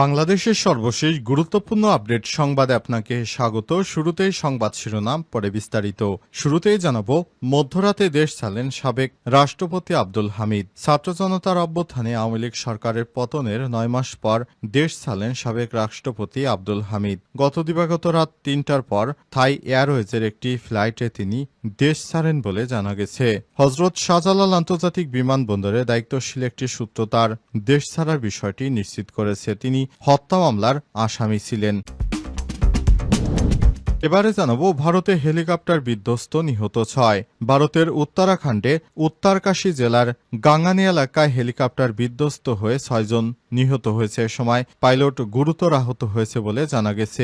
বাংলাদেশের সর্বশেষ গুরুত্বপূর্ণ আপডেট সংবাদে আপনাকে স্বাগত। শুরুতেই সংবাদ শিরোনাম, পরে বিস্তারিত। শুরুতেই জানাব, মধ্যরাতে দেশ ছাড়লেন সাবেক রাষ্ট্রপতি আব্দুল হামিদ। ছাত্র জনতার অভ্যুত্থানে আওয়ামী লীগ সরকারের পতনের নয় মাস পর দেশ ছাড়লেন সাবেক রাষ্ট্রপতি আব্দুল হামিদ। গত দিবাগত রাত তিনটার পর থাই এয়ারওয়েজের একটি ফ্লাইটে তিনি দেশ ছাড়েন বলে জানা গেছে। হজরত শাহজালাল আন্তর্জাতিক বিমানবন্দরে দায়িত্বশীল একটি সূত্র তার দেশ ছাড়ার বিষয়টি নিশ্চিত করেছে। তিনি হত্যা মামলার আসামি ছিলেন। এবারে জানাব ভারতে হেলিকপ্টার বিধ্বস্ত নিহত ছয়। ভারতের উত্তরাখণ্ডে উত্তরকাশী জেলার গাঙ্গানি এলাকায় হেলিকপ্টার বিধ্বস্ত হয়ে ছয়জন নিহত হয়েছে। এ সময় পাইলট গুরুতর আহত হয়েছে বলে জানা গেছে।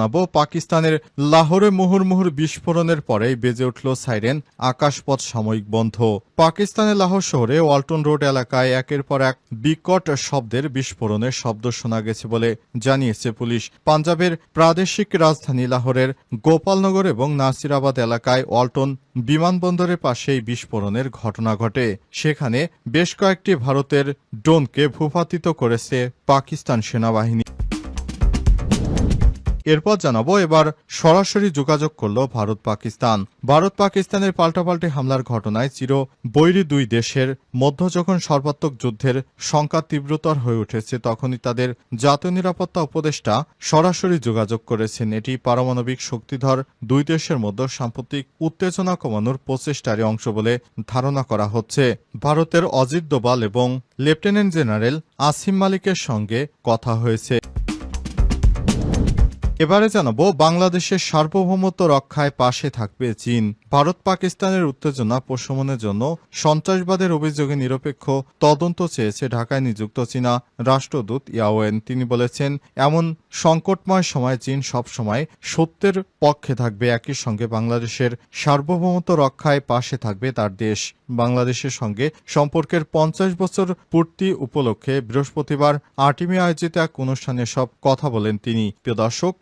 নব পাকিস্তানের লাহোরে মুহুর্মুহুর বিস্ফোরণের পরেই বেজে উঠল সাইরেন, আকাশপথ সাময়িক বন্ধ। পাকিস্তানের লাহোর শহরে ওয়ালটন রোড এলাকায় একের পর এক বিকট শব্দের বিস্ফোরণের শব্দ শোনা গেছে বলে জানিয়েছে পুলিশ। পাঞ্জাবের প্রাদেশিক রাজধানী লাহোরের গোপালনগর এবং নাসিরাবাদ এলাকায় ওয়ালটন বিমানবন্দরের পাশেই বিস্ফোরণের ঘটনা ঘটে। সেখানে বেশ কয়েকটি ভারতের ড্রোনকে ভূপাতিত করেছে পাকিস্তান সেনাবাহিনী। এরপর জানাব, এবার সরাসরি যোগাযোগ করল ভারত পাকিস্তান। ভারত পাকিস্তানের পাল্টাপাল্টি হামলার ঘটনায় চির বৈরী দুই দেশের মধ্য যখন সর্বাত্মক যুদ্ধের সংখ্যা তীব্রতর হয়ে উঠেছে, তখনই তাদের জাতীয় নিরাপত্তা উপদেষ্টা সরাসরি যোগাযোগ করেছেন। এটি পারমাণবিক শক্তিধর দুই দেশের মধ্যে সাম্প্রতিক উত্তেজনা কমানোর প্রচেষ্টারই অংশ বলে ধারণা করা হচ্ছে। ভারতের অজিত দোবাল এবং লেফটেন্যান্ট জেনারেল আসিম মালিকের সঙ্গে কথা হয়েছে। এবারে জানাব, বাংলাদেশের সার্বভৌমত্ব রক্ষায় পাশে থাকবে চীন। ভারত পাকিস্তানের উত্তেজনা প্রশমনের জন্য সন্ত্রাসবাদের অভিযোগে নিরপেক্ষ তদন্ত চেয়েছে ঢাকায় নিযুক্ত চীনা রাষ্ট্রদূত ইয়াওয়েন। তিনি বলেছেন, এমন সংকটময় সময় চীন সবসময় সত্যের পক্ষে থাকবে, একই সঙ্গে বাংলাদেশের সার্বভৌমত্ব রক্ষায় পাশে থাকবে তার দেশ। বাংলাদেশের সঙ্গে সম্পর্কের পঞ্চাশ বছর পূর্তি উপলক্ষে বৃহস্পতিবার আটিমে আয়োজিত এক অনুষ্ঠানে সব কথা বলেন তিনি। প্রিয় দর্শক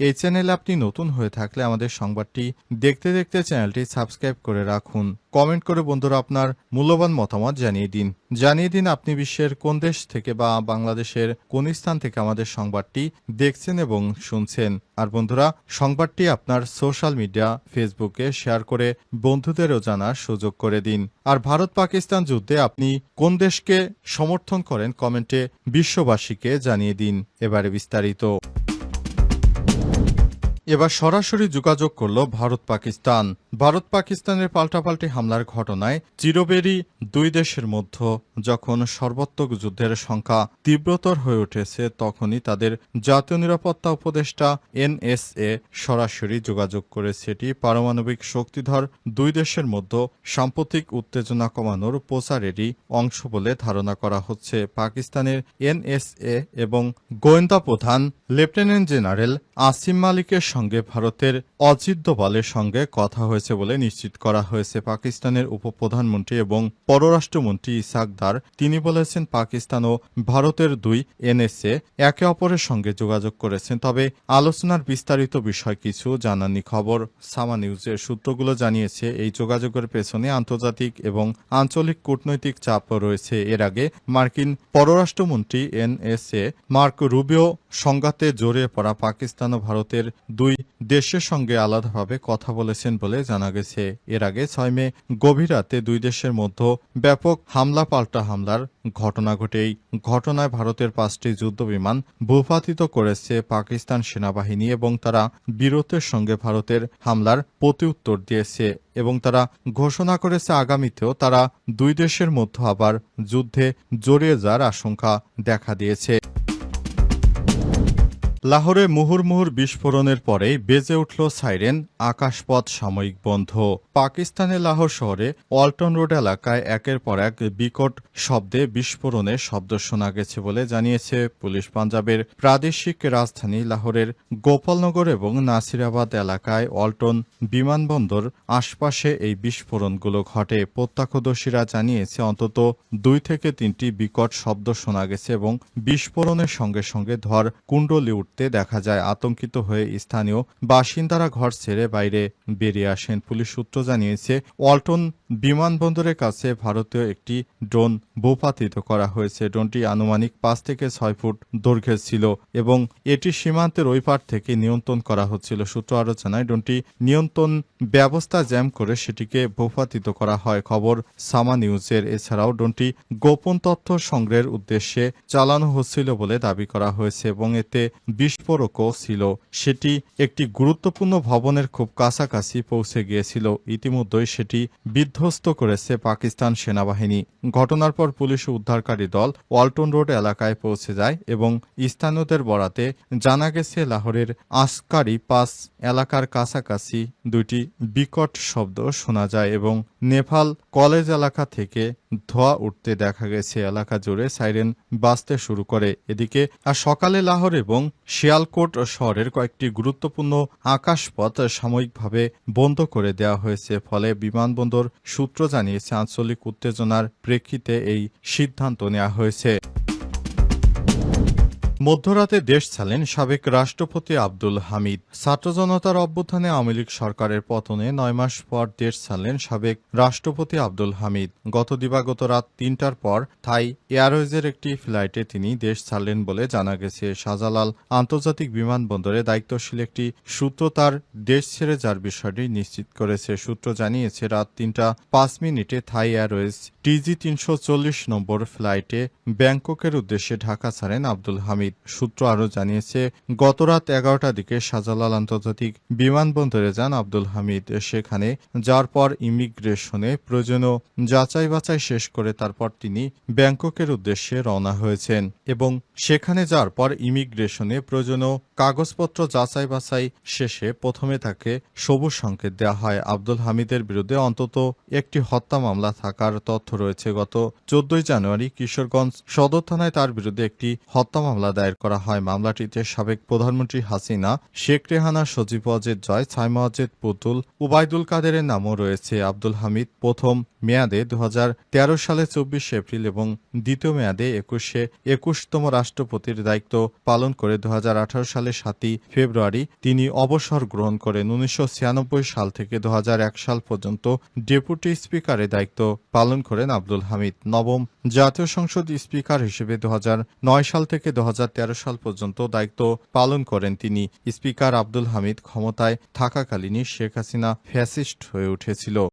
এই চ্যানেলে আপনি নতুন হয়ে থাকলে আমাদের সংবাদটি দেখতে দেখতে চ্যানেলটি সাবস্ক্রাইব করে রাখুন। কমেন্ট করে বন্ধুরা আপনার মূল্যবান মতামত জানিয়ে দিন। জানিয়ে দিন আপনি বিশ্বের কোন দেশ থেকে বা বাংলাদেশের কোন স্থান থেকে আমাদের সংবাদটি দেখছেন এবং শুনছেন। আর বন্ধুরা, সংবাদটি আপনার সোশ্যাল মিডিয়া, ফেসবুকে শেয়ার করে বন্ধুদেরও জানার সুযোগ করে দিন। আর ভারত পাকিস্তান যুদ্ধে আপনি কোন দেশকে সমর্থন করেন কমেন্টে বিশ্ববাসীকে জানিয়ে দিন। এবারে বিস্তারিত। এবার সরাসরি যোগাযোগ করল ভারত পাকিস্তান। ভারত পাকিস্তানের পাল্টাপাল্টি হামলার ঘটনায় চিরবেরই দুই দেশের মধ্যে যখন সর্বাত্মক যুদ্ধের সংখ্যা তীব্রতর হয়ে উঠেছে, তখনই তাদের জাতীয় নিরাপত্তা উপদেষ্টা এনএসএ সরাসরি যোগাযোগ করে সেটি পারমাণবিক শক্তিধর দুই দেশের মধ্যে সাম্প্রতিক উত্তেজনা কমানোর প্রচারেরই অংশ বলে ধারণা করা হচ্ছে। পাকিস্তানের এনএসএ এবং গোয়েন্দা প্রধান লেফটেন্যান্ট জেনারেল আসিম মালিকের সঙ্গে ভারতের অজিত দোভালের সঙ্গে কথা হয়েছে বলে নিশ্চিত করা হয়েছে। পাকিস্তানের উপপ্রধানমন্ত্রী এবং পররাষ্ট্রমন্ত্রী ইসাক দার তিনি বলেছেন পাকিস্তান ও ভারতের দুই এনএসএ একে অপরের সঙ্গে যোগাযোগ করেছেন। তবে আলোচনার বিস্তারিত বিষয় কিছু জানানি খবর। সামা নিউজের সূত্রগুলো জানিয়েছে, এই যোগাযোগের পেছনে আন্তর্জাতিক এবং আঞ্চলিক কূটনৈতিক চাপ রয়েছে। এর আগে মার্কিন পররাষ্ট্রমন্ত্রী এনএসএ মার্ক রুবিও সংঘাতে জড়িয়ে পড়া পাকিস্তান ও ভারতের দুই দেশের সঙ্গে আলাদাভাবে কথা বলেছেন বলে জানা গেছে। এর আগে ছয় মে গভীর রাতে দুই দেশের মধ্যে ব্যাপক হামলা পাল্টা হামলার ঘটনা ঘটে ঘটনায় ভারতের পাঁচটি যুদ্ধবিমান ভূপাতিত করেছে পাকিস্তান সেনাবাহিনী এবং তারা বীরত্বের সঙ্গে ভারতের হামলার প্রতিউত্তর দিয়েছে এবং তারা ঘোষণা করেছে আগামীতেও তারা দুই দেশের মধ্যে আবার যুদ্ধে জড়িয়ে যাওয়ার আশঙ্কা দেখা দিয়েছে। লাহোরে মুহুর্মুহুর বিস্ফোরণের পরেই বেজে উঠল সাইরেন, আকাশপথ সাময়িক বন্ধ। পাকিস্তানে লাহোর শহরে ওয়ালটন রোড এলাকায় একের পর এক বিকট শব্দে বিস্ফোরণের শব্দ শোনা গেছে বলে জানিয়েছে পুলিশ পাঞ্জাবের প্রাদেশিক রাজধানী লাহোরের গোপালনগর এবং নাসিরাবাদ এলাকায় ওয়ালটন বিমানবন্দর আশপাশে এই বিস্ফোরণগুলো ঘটে। প্রত্যক্ষদর্শীরা জানিয়েছে, অন্তত দুই থেকে তিনটি বিকট শব্দ শোনা গেছে এবং বিস্ফোরণের সঙ্গে সঙ্গে ধর কুণ্ডলি উঠতে উঠতে দেখা যায় আতঙ্কিত হয়ে স্থানীয় বাসিন্দারা ঘর ছেড়ে বাইরে বেরিয়ে আসেন। পুলিশ সূত্র জানিয়েছে, ওয়ালটন বিমানবন্দরের কাছে ভারতীয় একটি ড্রোন ভূপাতিত করা হয়েছে। ড্রোনটি আনুমানিক পাঁচ থেকে ছয় ফুট দৈর্ঘ্যের ছিল এবং এটি সীমান্তের ওই পার থেকে নিয়ন্ত্রণ করা হচ্ছিল। সূত্র আরও জানায়, ড্রোনটি নিয়ন্ত্রণ ব্যবস্থা জ্যাম করে সেটিকে ভূপাতিত করা হয়। খবর সামা নিউজের। এছাড়াও ড্রোনটি গোপন তথ্য সংগ্রহের উদ্দেশ্যে চালানো হচ্ছিল বলে দাবি করা হয়েছে এবং এতে বিস্ফোরকও ছিল। সেটি একটি গুরুত্বপূর্ণ ভবনের খুব কাছাকাছি পৌঁছে গিয়েছিল। ইতিমধ্যেই সেটি বিধ্বস্ত করেছে পাকিস্তান সেনাবাহিনী। ঘটনার পর পুলিশ উদ্ধারকারী দল ওয়ালটন রোড এলাকায় পৌঁছে যায় এবং স্থানীয়দের বরাতে জানা গেছে, লাহোরের আসকারি পাস এলাকার কাছাকাছি দুইটি বিকট শব্দ শোনা যায় এবং নেপাল কলেজ এলাকা থেকে ধোঁয়া উঠতে দেখা গেছে। এলাকা জুড়ে সাইরেন বাজতে শুরু করে। এদিকে আর সকালে লাহোর এবং শিয়ালকোট শহরের কয়েকটি গুরুত্বপূর্ণ আকাশপথ সাময়িকভাবে বন্ধ করে দেওয়া হয়েছে। ফলে বিমানবন্দর সূত্র জানিয়েছে, আঞ্চলিক উত্তেজনার প্রেক্ষিতে এই সিদ্ধান্ত নেওয়া হয়েছে। মধ্যরাতে দেশ ছাড়লেন সাবেক রাষ্ট্রপতি আব্দুল হামিদ। ছাত্র জনতার অভ্যুত্থানে আওয়ামী লীগ সরকারের পতনে নয় মাস পর দেশ ছাড়লেন সাবেক রাষ্ট্রপতি আব্দুল হামিদ। গত দিবাগত রাত তিনটার পর থাই এয়ারওয়েজের একটি ফ্লাইটে তিনি দেশ ছাড়লেন বলে জানা গেছে। শাহজালাল আন্তর্জাতিক বিমানবন্দরে দায়িত্বশীল একটি সূত্র তার দেশ ছেড়ে যার বিষয়টি নিশ্চিত করেছে। সূত্র জানিয়েছে, রাত তিনটা পাঁচ মিনিটে থাই এয়ারওয়েজ টিজি তিনশো চল্লিশ নম্বর ফ্লাইটে ব্যাংককের উদ্দেশ্যে ঢাকা ছাড়েন আব্দুল হামিদ। সূত্র আরও জানিয়েছে, গতরাত এগারোটার দিকে শাহজালাল আন্তর্জাতিক বিমানবন্দরে যান আব্দুল হামিদ। সেখানে যাওয়ার পর ইমিগ্রেশনে প্রয়োজনীয় যাচাই বাছাই শেষ করে তারপর তিনি ব্যাংককের উদ্দেশ্যে রওনা হয়েছেন এবং সেখানে যাওয়ার পর ইমিগ্রেশনে প্রয়োজনীয় কাগজপত্র যাচাই বাছাই শেষে প্রথমে তাকে সবুজ সংকেত দেওয়া হয়। আব্দুল হামিদের বিরুদ্ধে অন্তত একটি হত্যা মামলা থাকার তথ্য রয়েছে। গত চোদ্দই জানুয়ারি কিশোরগঞ্জ সদর থানায় তার বিরুদ্ধে একটি হত্যা মামলা দায়ের করা হয়। মামলাটিতে সাবেক প্রধানমন্ত্রী হাসিনা, শেখ রেহানা, সজীব অজেদ জয় ছাইমা অজেদ পুতুল, উবায়দুল কাদেরের নামও রয়েছে। আব্দুল হামিদ প্রথম মেয়াদে দু হাজার তেরো সালে চব্বিশ এপ্রিল এবং দ্বিতীয় মেয়াদে একুশে একুশতম রাষ্ট্রপতির দায়িত্ব পালন করে দু হাজার আঠারো সালে সাতই ফেব্রুয়ারি তিনি অবসর গ্রহণ করেন। উনিশশো ছিয়ানব্বই সাল থেকে দু হাজার এক সাল পর্যন্ত ডেপুটি স্পিকারের দায়িত্ব পালন করেন আব্দুল হামিদ। নবম জাতীয় সংসদ স্পিকার হিসেবে দু হাজার নয় সাল থেকে দু হাজার সাল পর্যন্ত দায়িত্ব পালন করেন তিনি। স্পিকার আব্দুল হামিদ ক্ষমতায় থাকাকালীনই শেখ হাসিনা ফ্যাসিস্ট হয়ে উঠেছিল।